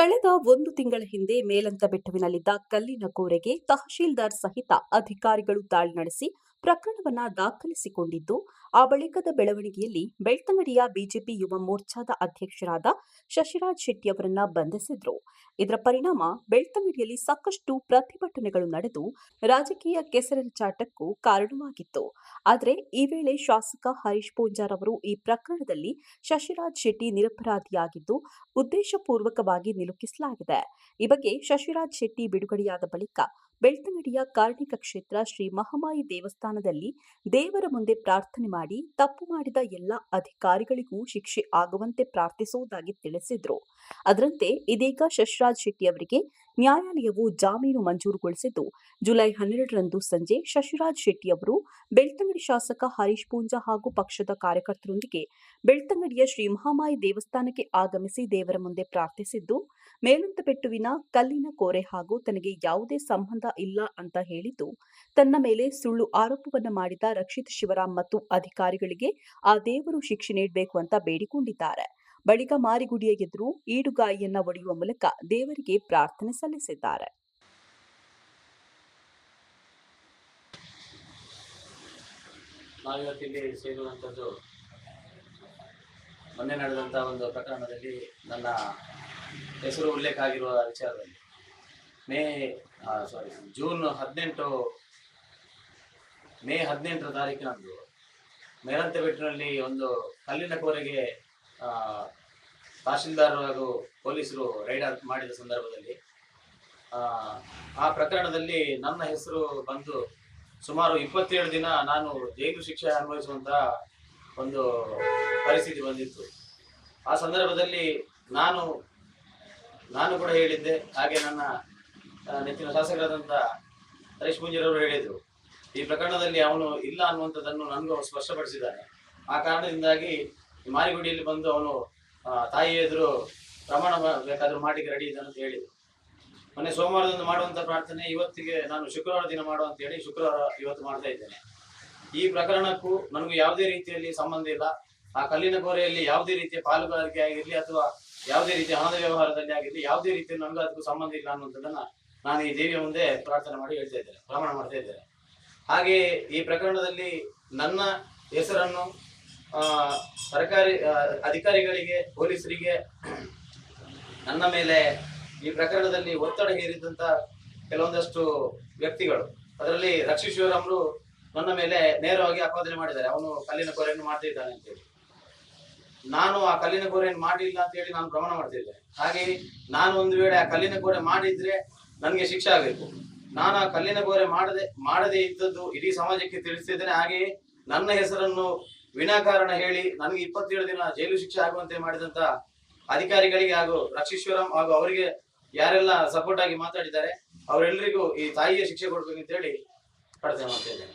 ಕಳೆದ ಒಂದು ತಿಂಗಳ ಹಿಂದೆ ಮೇಲಂತ ಬೆಟ್ಟವಿನಲ್ಲಿದ್ದ ಕಲ್ಲಿನ ಕೋರೆಗೆ ತಹಶೀಲ್ದಾರ್ ಸಹಿತ ಅಧಿಕಾರಿಗಳು ದಾಳಿ ನಡೆಸಿ ಪ್ರಕರಣವನ್ನ ದಾಖಲಿಸಿಕೊಂಡಿದ್ದು, ಆ ಬಳಿಕದ ಬೆಳವಣಿಗೆಯಲ್ಲಿ ಬೆಳ್ತಂಗಡಿಯ ಬಿಜೆಪಿ ಯುವ ಮೋರ್ಚಾದ ಅಧ್ಯಕ್ಷರಾದ ಶಶಿರಾಜ್ ಶೆಟ್ಟಿ ಅವರನ್ನ ಬಂಧಿಸಿದ್ರು. ಇದರ ಪರಿಣಾಮ ಬೆಳ್ತಂಗಡಿಯಲ್ಲಿ ಸಾಕಷ್ಟು ಪ್ರತಿಭಟನೆಗಳು ನಡೆದು ರಾಜಕೀಯ ಕೆಸರಿನ ಚಾಟಕ್ಕೂ ಕಾರಣವಾಗಿತ್ತು. ಆದರೆ ಈ ವೇಳೆ ಶಾಸಕ ಹರೀಶ್ ಪೂಂಜಾರ್ ಅವರು ಈ ಪ್ರಕರಣದಲ್ಲಿ ಶಶಿರಾಜ್ ಶೆಟ್ಟಿ ನಿರಪರಾಧಿಯಾಗಿದ್ದು, ಉದ್ದೇಶಪೂರ್ವಕವಾಗಿ ನಿಲುಕಿಸಲಾಗಿದೆ. ಈ ಬಗ್ಗೆ ಶಶಿರಾಜ್ ಶೆಟ್ಟಿ ಬಿಡುಗಡೆಯಾದ ಬಳಿಕ ಬೆಳ್ತಂಗಡಿಯ ಕಾರ್ಣಿಕ ಕ್ಷೇತ್ರ ಶ್ರೀ ಮಹಾಮಾಯಿ ದೇವಸ್ಥಾನದಲ್ಲಿ ದೇವರ ಮುಂದೆ ಪ್ರಾರ್ಥನೆ ಮಾಡಿ ತಪ್ಪು ಮಾಡಿದ ಎಲ್ಲ ಅಧಿಕಾರಿಗಳಿಗೂ ಶಿಕ್ಷೆ ಆಗುವಂತೆ ಪ್ರಾರ್ಥಿಸುವುದಾಗಿ ತಿಳಿಸಿದ್ರು. ಅದರಂತೆ ಇದೀಗ ಶಶಿರಾಜ್ ಶೆಟ್ಟಿ ಅವರಿಗೆ ನ್ಯಾಯಾಲಯವು ಜಾಮೀನು ಮಂಜೂರುಗೊಳಿಸಿದ್ದು, ಜುಲೈ ಹನ್ನೆರಡರಂದು ಸಂಜೆ ಶಶಿರಾಜ್ ಶೆಟ್ಟಿ ಅವರು ಬೆಳ್ತಂಗಡಿ ಶಾಸಕ ಹರೀಶ್ ಪೂಂಜಾ ಹಾಗೂ ಪಕ್ಷದ ಕಾರ್ಯಕರ್ತರೊಂದಿಗೆ ಬೆಳ್ತಂಗಡಿಯ ಶ್ರೀ ಮಹಾಮಾಯಿ ದೇವಸ್ಥಾನಕ್ಕೆ ಆಗಮಿಸಿ ದೇವರ ಮುಂದೆ ಪ್ರಾರ್ಥಿಸಿದ್ದು, ಮೇಲಂತಪೆಟ್ಟುವಿನ ಕಲ್ಲಿನ ಕೋರೆ ಹಾಗೂ ತನಗೆ ಯಾವುದೇ ಸಂಬಂಧ ಇಲ್ಲ ಅಂತ ಹೇಳಿದ್ದು, ತನ್ನ ಮೇಲೆ ಸುಳ್ಳು ಆರೋಪವನ್ನು ಮಾಡಿದ ರಕ್ಷಿತ್ ಶಿವರಾಮ್ ಮತ್ತು ಅಧಿಕಾರಿಗಳಿಗೆ ಆ ದೇವರು ಶಿಕ್ಷೆ ನೀಡಬೇಕು ಅಂತ ಬೇಡಿಕೊಂಡಿದ್ದಾರೆ. ಬಳಿಕ ಮಾರಿಗುಡಿಯ ಎದುರು ಈಡುಗಾಯಿಯನ್ನ ಒಡೆಯುವ ಮೂಲಕ ದೇವರಿಗೆ ಪ್ರಾರ್ಥನೆ ಸಲ್ಲಿಸಿದ್ದಾರೆ. ಸೇರುವಂಥದ್ದು ಮೊನ್ನೆ ನಡೆದಂಥ ಒಂದು ಪ್ರಕರಣದಲ್ಲಿ ನನ್ನ ಹೆಸರು ಉಲ್ಲೇಖ ಆಗಿರುವ ವಿಚಾರದಲ್ಲಿ ಮೇ ಸಾರಿ ಜೂನ್ ಹದಿನೆಂಟು, ಮೇ ಹದಿನೆಂಟರ ತಾರೀಕಿನಂದು ಮೇರಂತೆಬೆಟ್ಟಿನಲ್ಲಿ ಒಂದು ಕಲ್ಲಿನ ಕೋರೆಗೆ ತಹಶೀಲ್ದಾರ್ ಹಾಗೂ ಪೊಲೀಸರು ರೈಡ್ ಮಾಡಿದ ಸಂದರ್ಭದಲ್ಲಿ ಆ, ಪ್ರಕರಣದಲ್ಲಿ ನನ್ನ ಹೆಸರು ಬಂದು ಸುಮಾರು ಇಪ್ಪತ್ತೇಳು ದಿನ ನಾನು ಜೈಲು ಶಿಕ್ಷೆ ಅನುಭವಿಸುವಂತಹ ಒಂದು ಪರಿಸ್ಥಿತಿ ಬಂದಿತ್ತು. ಆ ಸಂದರ್ಭದಲ್ಲಿ ನಾನು ನಾನು ಕೂಡ ಹೇಳಿದ್ದೆ ಹಾಗೆ ನನ್ನ ನೆಚ್ಚಿನ ಶಾಸಕರಾದಂಥ ಹರೀಶ್ ಪೂಂಜರವರು ಹೇಳಿದರು. ಈ ಪ್ರಕರಣದಲ್ಲಿ ಅವನು ಇಲ್ಲ ಅನ್ನುವಂಥದ್ದನ್ನು ನನಗೂ ಸ್ಪಷ್ಟಪಡಿಸಿದ್ದಾನೆ ಆ ಕಾರಣದಿಂದಾಗಿ ಈ ಮಾರಿಗುಡಿಯಲ್ಲಿ ಬಂದು ಅವನು ತಾಯಿ ಎದುರು ಪ್ರಮಾಣ ಬೇಕಾದ್ರೂ ಮಾಡಲಿಕ್ಕೆ ರೆಡಿ ಇದ್ದಾನೆ ಅಂತ ಹೇಳಿದ್ರು. ಮೊನ್ನೆ ಸೋಮವಾರದಂದು ಮಾಡುವಂತ ಪ್ರಾರ್ಥನೆ, ಇವತ್ತಿಗೆ ನಾನು ಶುಕ್ರವಾರ ದಿನ ಮಾಡುವಂತ ಹೇಳಿ ಶುಕ್ರವಾರ ಇವತ್ತು ಮಾಡ್ತಾ ಇದ್ದೇನೆ. ಈ ಪ್ರಕರಣಕ್ಕೂ ನನಗೂ ಯಾವುದೇ ರೀತಿಯಲ್ಲಿ ಸಂಬಂಧ ಇಲ್ಲ. ಆ ಕಲ್ಲಿನ ಕೋರೆಯಲ್ಲಿ ಯಾವುದೇ ರೀತಿಯ ಪಾಲುಗಾರಿಕೆ ಆಗಿರಲಿ ಅಥವಾ ಯಾವುದೇ ರೀತಿಯ ಹಣದ ವ್ಯವಹಾರದಲ್ಲಿ ಆಗಿರಲಿ ಯಾವುದೇ ರೀತಿಯಲ್ಲಿ ನನಗೂ ಅದಕ್ಕೂ ಸಂಬಂಧ ಇಲ್ಲ ಅನ್ನುವಂಥದ್ದನ್ನ ನಾನು ಈ ದೇವಿಯ ಮುಂದೆ ಪ್ರಾರ್ಥನೆ ಮಾಡಿ ಹೇಳ್ತಾ ಇದ್ದೇನೆ ಪ್ರಮಾಣ ಮಾಡ್ತಾ ಇದ್ದೇನೆ. ಹಾಗೆ ಈ ಪ್ರಕರಣದಲ್ಲಿ ನನ್ನ ಹೆಸರನ್ನು ಸರ್ಕಾರಿ ಆ, ಅಧಿಕಾರಿಗಳಿಗೆ ಪೊಲೀಸರಿಗೆ ನನ್ನ ಮೇಲೆ ಈ ಪ್ರಕರಣದಲ್ಲಿ ಒತ್ತಡ ಹೇರಿದಂತ ಕೆಲವೊಂದಷ್ಟು ವ್ಯಕ್ತಿಗಳು. ಅದರಲ್ಲಿ ರಕ್ಷಿ ಶಿವರಾಮ್ರು ನನ್ನ ಮೇಲೆ ನೇರವಾಗಿ ಆಪಾದನೆ ಮಾಡಿದ್ದಾರೆ. ಅವನು ಕಲ್ಲಿನ ಕೊರೆಯನ್ನು ಮಾಡ್ತಾ ಇದ್ದಾನೆ ಅಂತೇಳಿ ನಾನು ಆ ಕಲ್ಲಿನ ಕೊರೆಯನ್ನು ಮಾಡಿಲ್ಲ ಅಂತ ಹೇಳಿ ನಾನು ಭ್ರಮಣ ಮಾಡ್ತಿದ್ದೆ. ಹಾಗೆ ನಾನು ಒಂದು ವೇಳೆ ಆ ಕಲ್ಲಿನ ಕೋರೆ ಮಾಡಿದ್ರೆ ನನಗೆ ಶಿಕ್ಷೆ ಆಗಬೇಕು. ನಾನು ಆ ಕಲ್ಲಿನ ಕೋರೆ ಮಾಡದೆ ಮಾಡದೇ ಇದ್ದದ್ದು ಇಡೀ ಸಮಾಜಕ್ಕೆ ತಿಳಿಸ್ತಿದ್ದೇನೆ. ಹಾಗೆಯೇ ನನ್ನ ಹೆಸರನ್ನು ವಿನಾಕಾರಣ ಹೇಳಿ ನನಗೆ ಇಪ್ಪತ್ತೇಳು ದಿನ ಜೈಲು ಶಿಕ್ಷೆ ಆಗುವಂತೆ ಮಾಡಿದಂತ ಅಧಿಕಾರಿಗಳಿಗೆ ಹಾಗೂ ರಕ್ಷೀಶ್ವರಂ ಹಾಗೂ ಅವರಿಗೆ ಯಾರೆಲ್ಲ ಸಪೋರ್ಟ್ ಆಗಿ ಮಾತಾಡಿದ್ದಾರೆ ಅವರೆಲ್ಲರಿಗೂ ಈ ತಾಯಿಯ ಶಿಕ್ಷೆ ಕೊಡ್ಬೇಕು ಅಂತ ಹೇಳಿ ಪ್ರಾರ್ಥನೆ ಮಾಡ್ತಾ ಇದ್ದೇನೆ.